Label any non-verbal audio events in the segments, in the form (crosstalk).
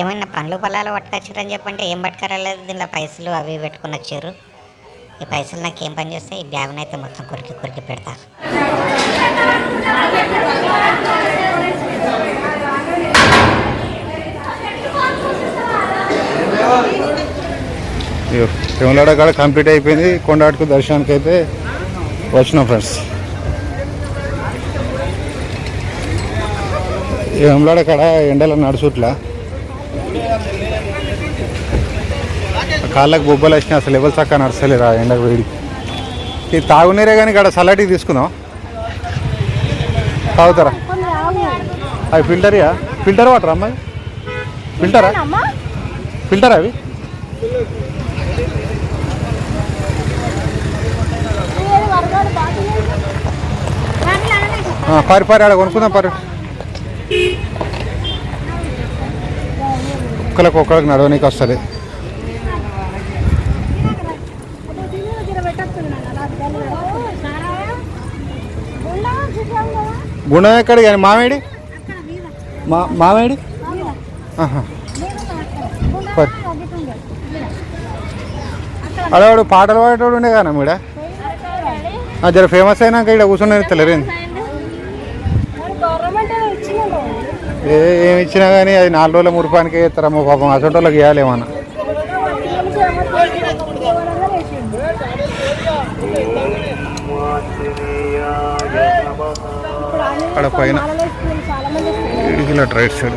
ఏమైనా పండ్లు పొలాలు పట్టుకొచ్చారని చెప్పంటే ఏం పట్టుకురాలేదు. దీనిలో పైసలు అవి పెట్టుకుని వచ్చారు. ఈ పైసలు నాకు ఏం పని చేస్తే ఈ బ్యాగ్ని అయితే మొత్తం కొరికి కొరికి పెడతా తిరుమల కాడ కంప్లీట్ అయిపోయింది. కొండాటకు దర్శనానికి అయితే వచ్చినాం ఫ్రెండ్స్. వేములాడ కాడ ఎండలో నడుచుట్లా. కాళ్ళకు బొబ్బలు వచ్చినాయి అసలు ఎవరు చక్కగా నడచలేరు ఎండకు వేడి. ఇది తాగునీరే కానీ ఇక్కడ చల్లటివి తీసుకుందాం తాగుతారా? అవి ఫిల్టర్యా? ఫిల్టర్ వాటర్ అమ్మాయి? ఫిల్టరా? ఫిల్టర్ అవి? పారి పారి ఆడ కొనుక్కుందాం పారి. కుక్కలకు ఒక్కడికి నడవనీకి వస్తుంది. గుణం ఎక్కడ కానీ మామిడి మా మామేడి అడవాడు పాటలు పాడేటోడు ఉండే కదా మీడ? జర ఫేమస్ అయినాక ఇక్కడ కూర్చుని తెలియదు ఏ ఏమి ఇచ్చినా కానీ అది నాలుగు రోజుల మురిపానికి ఇస్తారమ్మా పాపం. అసంటోళ్ళకి ఇవ్వాలేమన్నా అక్కడ పైన ఇలా రైట్ సైడ్.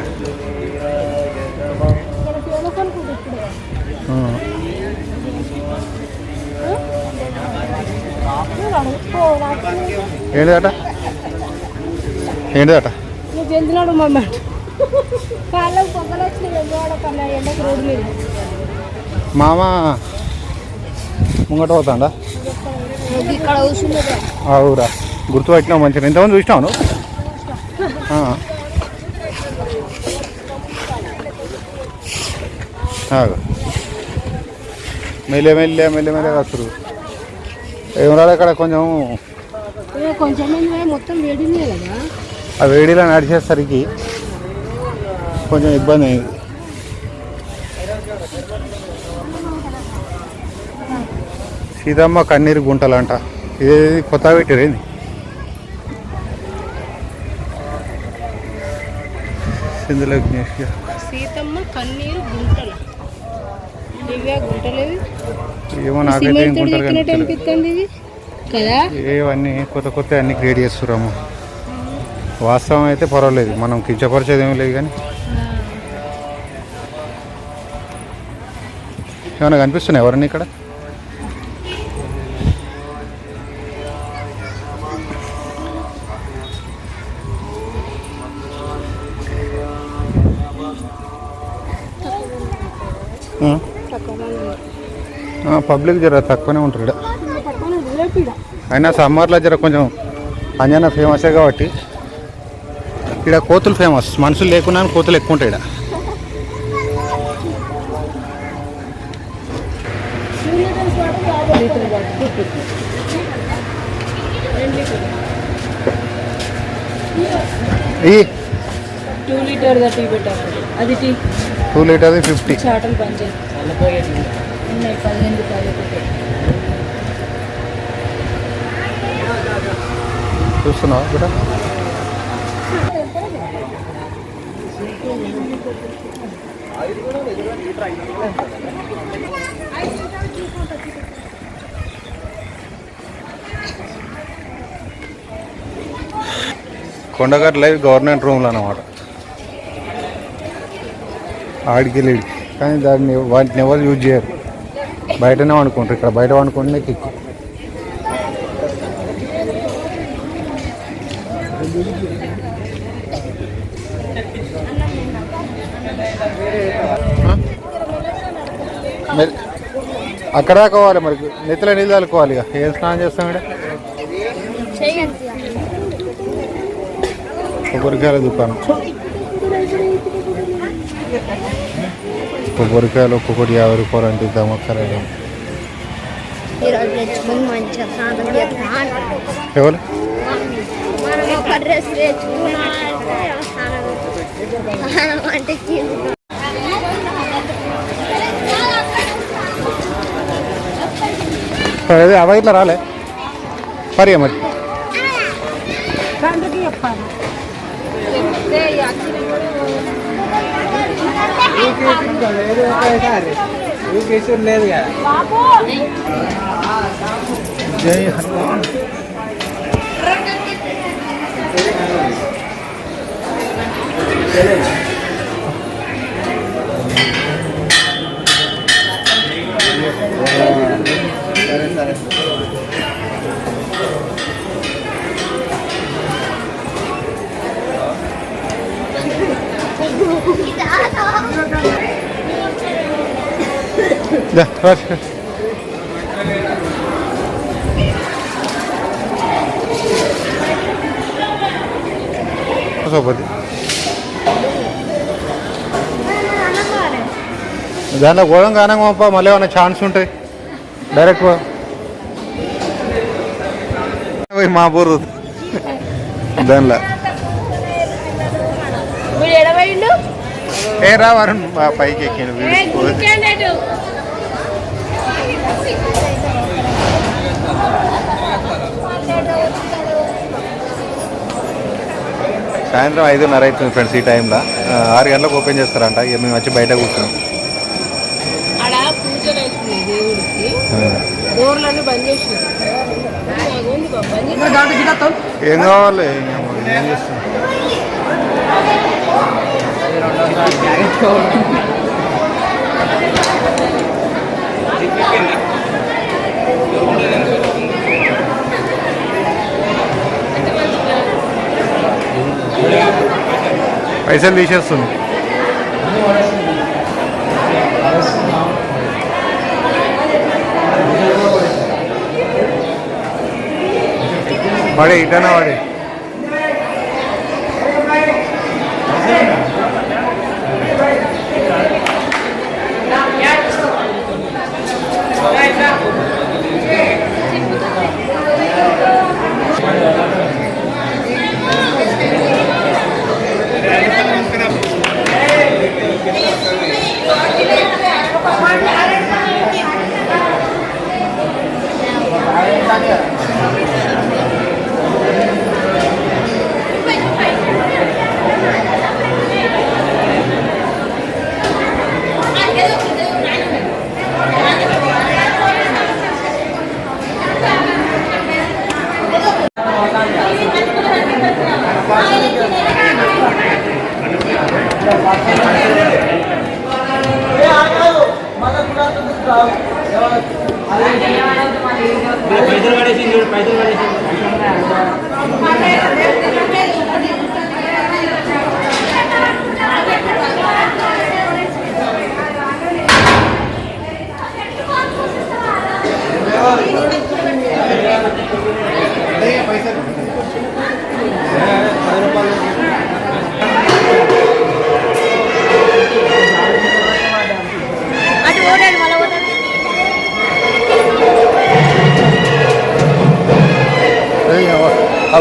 ఏంటిదట? ఏంటిదట? నువ్వు చెందినాడు మమ్మ కాళ్ళకు పొగలు వచ్చినాయి ఎండవాడ కన్నా ఎండకు రోడ్డు మీద. మామ ముంగట పోతాడా? ఇక్కడ అవురా గుర్తు పట్టినావు మంచిగా. ఇంతమంది చూసినావు నువ్వు? మెల్లె మెల్లె మెల్లె మెల్లె వస్తారు ఏం రాదు అక్కడ కొంచెం? ఆ వేడిలో నడిచేసరికి కొంచెం ఇబ్బంది అయింది. సీతమ్మ కన్నీరు గుంటలంట. ఇది కొత్త పెట్టారేంది విఘ్నేష్ గారు. సీతమ్మ కన్నీరు గుంటలు. దివ్య గుంటలేవి. ఏమో నాకైతే అనిపిస్తుంది ఇది. కదా? ఏవన్నీ కొత్త కొత్త అన్ని క్రియేట్ చేస్తున్నాము. వాస్తవం అయితే పర్వాలేదు. మనం కించపరిచేది ఏమీ లేదు కానీ. ఏమైనా కనిపిస్తున్నాయి ఎవరన్నా ఇక్కడ? పబ్లిక్ జర తక్కువనే ఉంటారు అయినా సమ్మర్లో జర కొంచెం అంజనా ఫేమసే కాబట్టి ఇక్కడ కోతులు ఫేమస్ మనుషులు లేకున్నా కోతులు ఎక్కువ ఉంటాయి ఇక్కడ ఈ టూ లీటర్ టీ అది టీ టూ లీటర్ ఫిఫ్టీ. చాటలు చూస్తున్నావా ఇక్కడ కొండగట్ లైవ్ గవర్నమెంట్ రూమ్లో అన్నమాట. ఆడికి కానీ దాన్ని వాటిని ఎవరు యూజ్ చేయరు. బయటనే వండుకుంటారు. ఇక్కడ బయట వండుకుంటే కిక్కు. మరి అక్కడ కావాలి మరి. నెత్తిలో నీళ్ళు తలుకోవాలి ఇక. ఏం స్నానం చేస్తాం ఇక్కడ? కొబ్బరికాయల దుకాణం. কবরকে লক্ষ্য করিয়া ওর পরাণটি দামক খারাইলাম কেবল రాలే పరియా మరి దాంట్లో జై హనుమాన్ సరే సరే దా, దాంట్లో గోధుమ కానం మళ్ళీ ఏమైనా ఛాన్స్ ఉంటాయి డైరెక్ట్ పోయి మా బూరు దానిలో ఏ రా వరుణ్ మా పైకి ఎక్కిన పోతే. సాయంత్రం ఐదున్నర అవుతుంది ఫ్రెండ్స్ ఈ టైంలో. ఆరు గంటలకు ఓపెన్ చేస్తారంట. ఇక మేము వచ్చి బయట కూర్చున్నాం. ఏం కావాలి? ఏం చేస్తాం? (laughs) పైసలు తీసేస్తుంది వాడే ఇటనా వాడే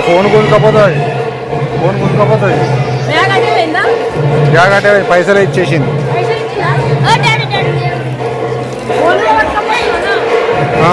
ఫోన్ కొనుక్కపోతుంది ఫోన్ కొనుక్కపోతుంది బ్యాగ్ అంటే పైసలు ఇచ్చేసింది. ఆ,